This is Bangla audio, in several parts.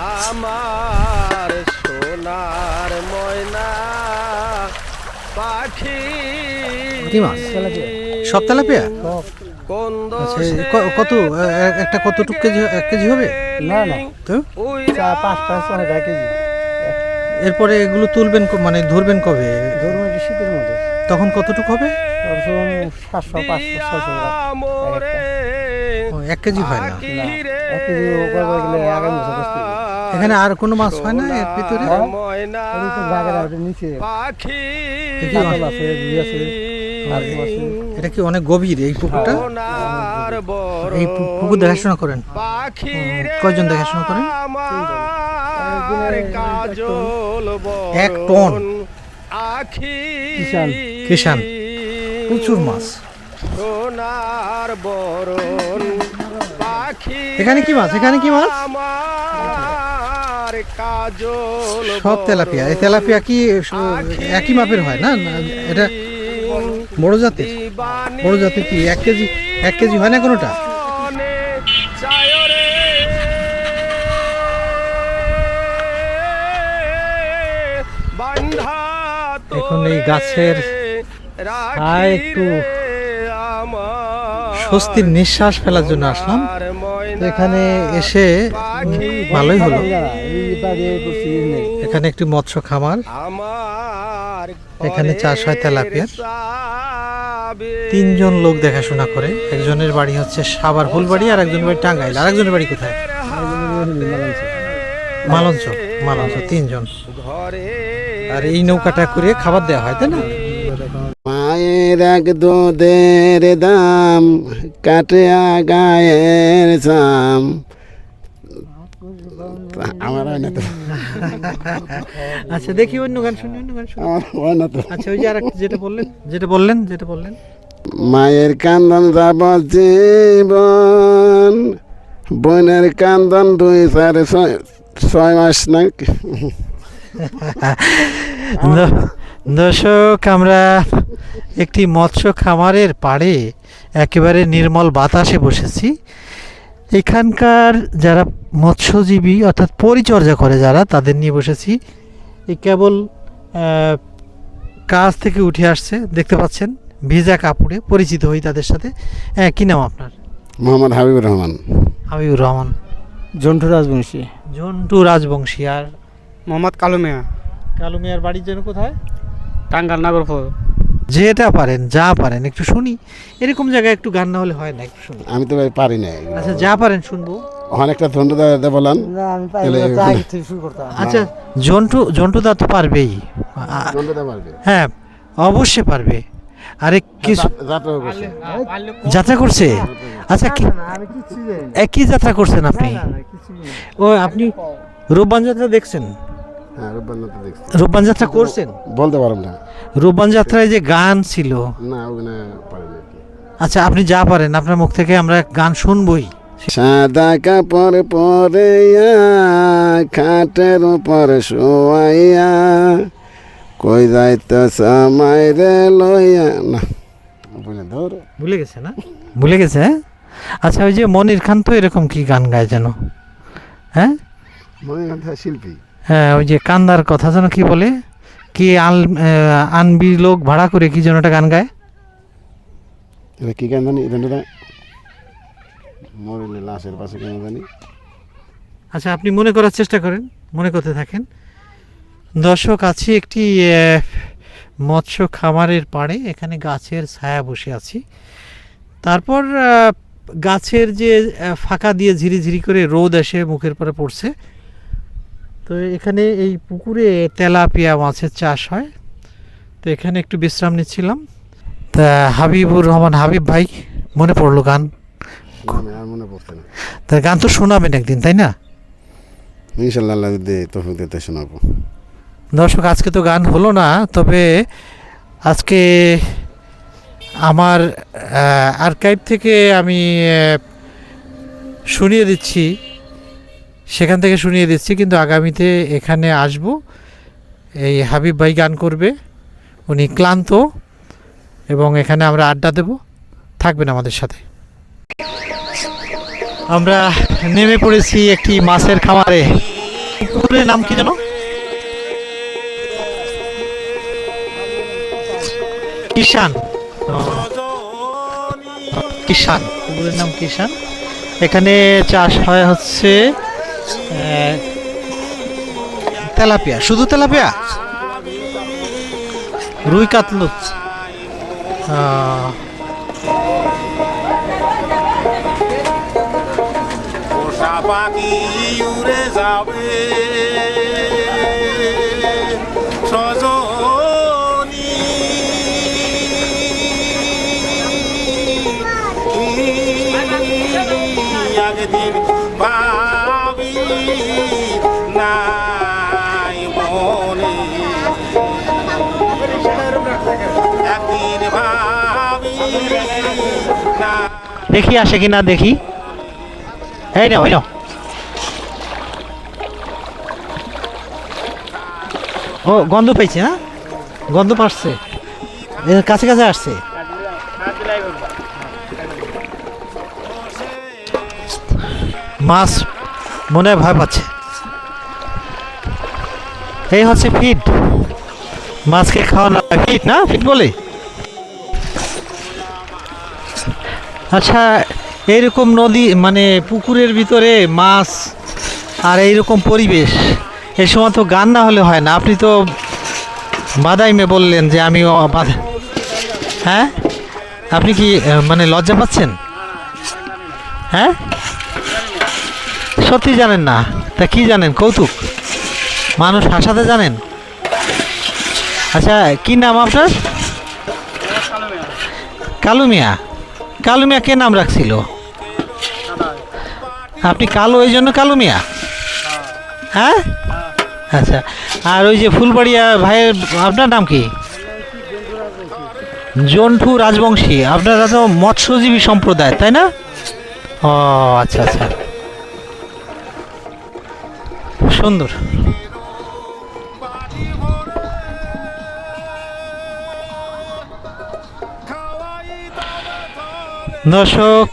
আমার সোনার ময়না পাখি? সব তেলাপিয়া? আচ্ছা কত? একটা কতটুক কেজি এক কেজি হবে? না না। তো? পাঁচ পাঁচ ছয় টাকা কেজি। এরপরে এগুলো তুলবেন মানে ধরবেন কবে? একটু শীতের মধ্যে। তখন কতটুক হবে? সাতশো পাঁচশো ছয়শো গ্রাম। এক কেজি হয় না। এক কেজি গেলে আগামী বছর। এখানে আর কোনো মাছ হয় না এর ভিতরে? হ্যাঁ। ময়না নিচে পাখি আছে এটা কি অনেক গভীর এই পুকুরটা? এই পুকুর দেখাশোনা করেন। কয়জন দেখাশোনা করেন? এক টন। কিষান। প্রচুর মাছ। এখানে কি মাছ? এখানে কি মাছ? সব তেলাপিয়া। এই তেলাপিয়া কি একই মাপের হয়? না এটা বড় জাতের? বড় জাতের কি? এক কেজি এক কেজি হয় না কোনোটা? এখন এই গাছের একটু। স্বস্তির নিঃশ্বাস ফেলার জন্য আসলাম। এখানে এসে ভালোই হলো। এখানে একটি মৎস্য খামার, এখানে চাষ হয় তেলাপিয়ার তিনজন লোক দেখাশোনা করে। একজনের বাড়ি হচ্ছে সাবার ফুলবাড়ি আর একজনের বাড়ি টাঙ্গাইল। আর একজনের বাড়ি কোথায়? মালঞ্চ মালঞ্চ। তিনজন। আর এই নৌকাটা করে খাবার দেওয়া হয়, তাই না? মায়ের এক দুধের দাম কাটিয়া গায়ের চাম আমার হয় না তো। আচ্ছা দেখি অন্য গান শুনি অন্য গান শুনি। আমার হয় না তো। আচ্ছা ওই যে আর যেটা বললেন যেটা বললেন যেটা বললেন। মায়ের কান্দন যাব জীবন বোনের কান্দন দুই চার ছয় ছয় মাস না দর্শক আমরা একটি মৎস্য খামারের পাড়ে একেবারে নির্মল বাতাসে বসেছি। এখানকার যারা মৎস্যজীবী অর্থাৎ পরিচর্যা করে যারা তাদের নিয়ে বসেছি। এই কেবল কাজ থেকে উঠে আসছে দেখতে পাচ্ছেন ভিজা কাপড়ে পরিচিত হই তাদের সাথে। হ্যাঁ কী নাম আপনার? মোহাম্মদ হাবিবুর রহমান। হাবিবুর রহমান। জন্টু রাজবংশী। জন্টু রাজবংশী আর মোহাম্মদ কালু মিয়া। কালু মিয়ার বাড়ির জন্য কোথায়? টাঙ্গাল নাগরপুর। যেটা পারেন যা পারেন একটু শুনি। এরকম জায়গায় একটু গান না হলে হয় না একটু শুনি। আমি তো ভাই পারি না আচ্ছা যা পারেন শুনব। অনেকটা ধন্যবাদ দেয় বলেন। না আমি তাহলে- পাই আগে থেকে শুরু করতাম আচ্ছা জন্টু জন্টুদা তো পারবেই। হ্যাঁ অবশ্যই পারবে। আরে কিছু যাত্রা করছে। যাত্রা করছে? আচ্ছা কি। কি যাত্রা করছেন আপনি। ও আপনি রূপবান যাত্রা দেখছেন? হ্যাঁ রূপবান দেখছি। রূপবান যাত্রা করছেন? বলতে পারব না। রূপবান যাত্রায় যে গান ছিল? না ওখানে পারি না আচ্ছা আপনি যা পারেন আপনার মুখ থেকে আমরা গান শুনবই। সাদা কাপড় পরে খাটের উপর শোয়াইয়া কই যাইতে সময় রে লইয়া। না ভুলে গেছে না? ভুলে গেছে হ্যাঁ? আচ্ছা ওই যে মনির খান তো এরকম কি গান গায় যেন? হ্যাঁ? মনে কথা শিল্পী। ওই যে কান্দার কথা যেন কি বলে? কি আন আনবি লোক ভাড়া করে কি যেন একটা গান গায়? এটা কি কেন জানি? এটা মরিলে লাশের পাশে কেন জানি? আচ্ছা আপনি মনে করার চেষ্টা করেন মনে করতে থাকেন। দর্শক আছি একটি মৎস্য খামারের পাড়ে এখানে গাছের ছায়া বসে আছি। তারপর গাছের যে ফাঁকা দিয়ে ঝিরি ঝিরি করে রোদ এসে মুখের পরে পড়ছে। তো এখানে এই পুকুরে তেলাপিয়া মাছের চাষ হয়। তো এখানে একটু বিশ্রাম নিচ্ছিলাম। তা হাবিবুর রহমান হাবিব ভাই মনে পড়ল গান? মানে আর মনে পড়ছে না। তা গান তো শোনাবেন একদিন তাই না? ইনশাল্লাহ আল্লাহ যদি তফিক দিতে শোনাবো। দর্শক আজকে তো গান হলো না তবে আজকে আমার আর্কাইভ থেকে আমি শুনিয়ে দিচ্ছি। সেখান থেকে শুনিয়ে দিচ্ছি, কিন্তু আগামীতে এখানে আসব। এই হাবিব ভাই গান করবে, উনি ক্লান্ত, এবং এখানে আমরা আড্ডা দেব। থাকবেন আমাদের সাথে। আমরা নেমে পড়েছি একটি মাছের খামারে। পুকুরের নাম কি জানো কিষান কিষান পুকুরের নাম কিষান এখানে চাষ হয় হচ্ছে তেলাপিয়া শুধু তেলাপিয়া? রুই কাতলু। পাখি উড়ে যাবে। নাই মনে। না দেখি আসে কিনা, দেখি। এই নাও, এই ও, গন্ধ পেয়েছে না গন্ধ পাচ্ছে। কাছে কাছে আসছে। মাছ মনে হয় ভয় পাচ্ছে। এই হচ্ছে ফিড মাছকে খাওয়ানো ফিড না? ফিড বলে? আচ্ছা এইরকম নদী মানে পুকুরের ভিতরে মাছ আর এইরকম পরিবেশ এই সময় তো গান না হলে হয় না। আপনি তো বাদাইমে বললেন যে আমি হ্যাঁ? আপনি কি মানে লজ্জা পাচ্ছেন? হ্যাঁ? সত্যি জানেন না। তা কি জানেন? কৌতুক? মানুষ হাসাতে জানেন? আচ্ছা কি নাম আপনার? কালু মিয়া কালু মিয়া কে নাম রাখছিল? আপনি কালো, এই জন্য কালু মিয়া হ্যাঁ? আচ্ছা আর ওই যে ফুলবাড়িয়া ভাইয়ের, আপনার নাম কি? জন্টু রাজবংশী। আপনারা তো মৎস্যজীবী সম্প্রদায়, তাই না? ও আচ্ছা আচ্ছা। সুন্দর। দর্শক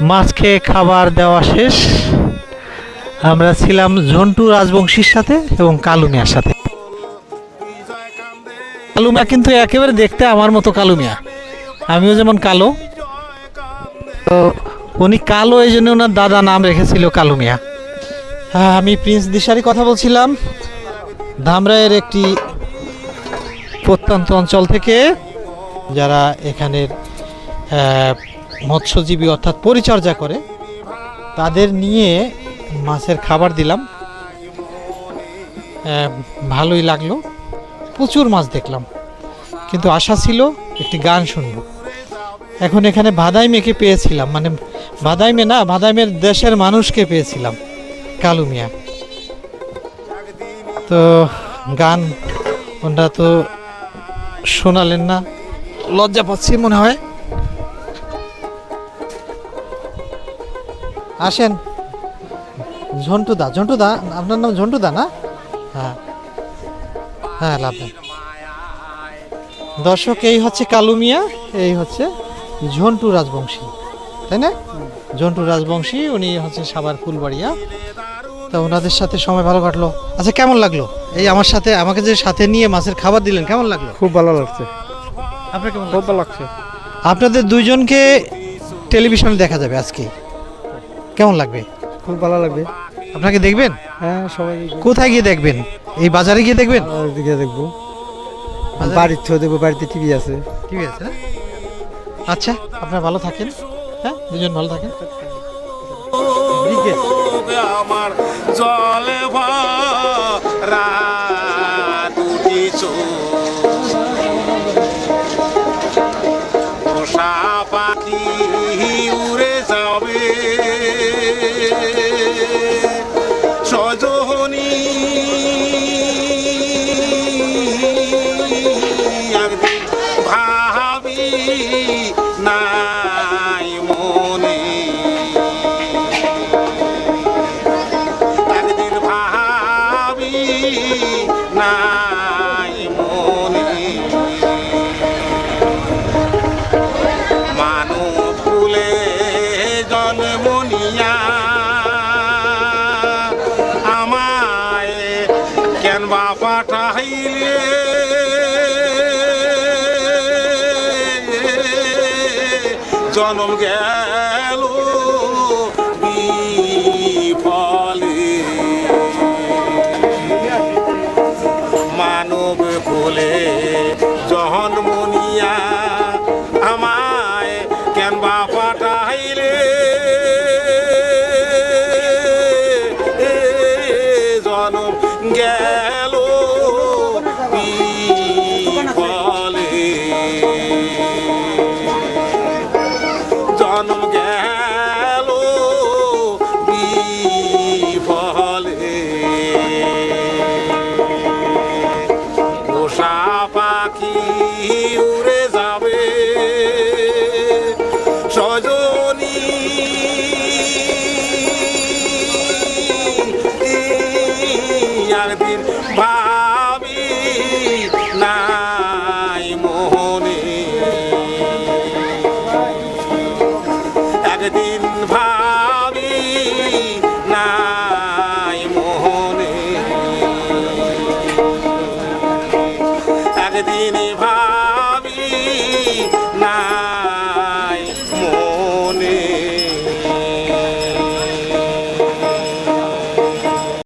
মাছ খেয়ে খাবার দেওয়া শেষ। আমরা ছিলাম ঝন্টু রাজবংশীর সাথে এবং কালু মিয়ার সাথে। কালুমিয়া কিন্তু একেবারে দেখতে আমার মতো কালু মিয়া। আমিও যেমন কালো। তো উনি কালো, এই জন্য ওনার দাদা নাম রেখেছিল কালু মিয়া। হ্যাঁ আমি প্রিন্স দিশারি কথা বলছিলাম। ধামরাইয়ের একটি প্রত্যন্ত অঞ্চল থেকে যারা এখানের মৎস্যজীবী অর্থাৎ পরিচর্যা করে, তাদের নিয়ে মাছের খাবার দিলাম। ভালোই লাগল। প্রচুর মাছ দেখলাম। কিন্তু আশা ছিল একটি গান শুনব। এখন এখানে ভাদাই মেয়েকে পেয়েছিলাম। মানে ভাদাই মে না ভাদাই মেয়ের দেশের মানুষকে পেয়েছিলাম। কালু মিয়া। তো গান ওনারা তো শোনালেন না। লজ্জা পাচ্ছি মনে হয়। আসেন। ঝন্টুদা ঝন্টুদা আপনার নাম ঝন্টুদা না? হ্যাঁ। হ্যাঁ লাভ নেই। দর্শক এই হচ্ছে কালু মিয়া এই হচ্ছে ঝন্টু রাজবংশী তাই না? ঝন্টু রাজবংশী উনি হচ্ছে সাবার ফুলবাড়িয়া। তা ওনাদের সাথে সময় ভালো কাটলো। আচ্ছা কেমন লাগল? এই আমার সাথে আমাকে যে সাথে নিয়ে মাছের খাবার দিলেন কেমন লাগল? খুব ভালো লাগছে। আপনার কেমন খুব ভালো লাগছে। আপনাদের দুইজনকে টেলিভিশনে দেখা যাবে আজকে। কেমন লাগবে? খুব ভালো লাগবে। আপনাকে দেখবেন? হ্যাঁ সবাই কোথায় গিয়ে দেখবেন? এই বাজারে গিয়ে দেখবেন? গিয়ে দেখব। বাড়ির থেকে দেখব বাড়িতে টিভি আছে। টিভি আছে না? আচ্ছা আপনারা ভালো থাকেন হ্যাঁ? দুজন ভালো থাকেন। আমার জলে ভরা জন্ম গেল।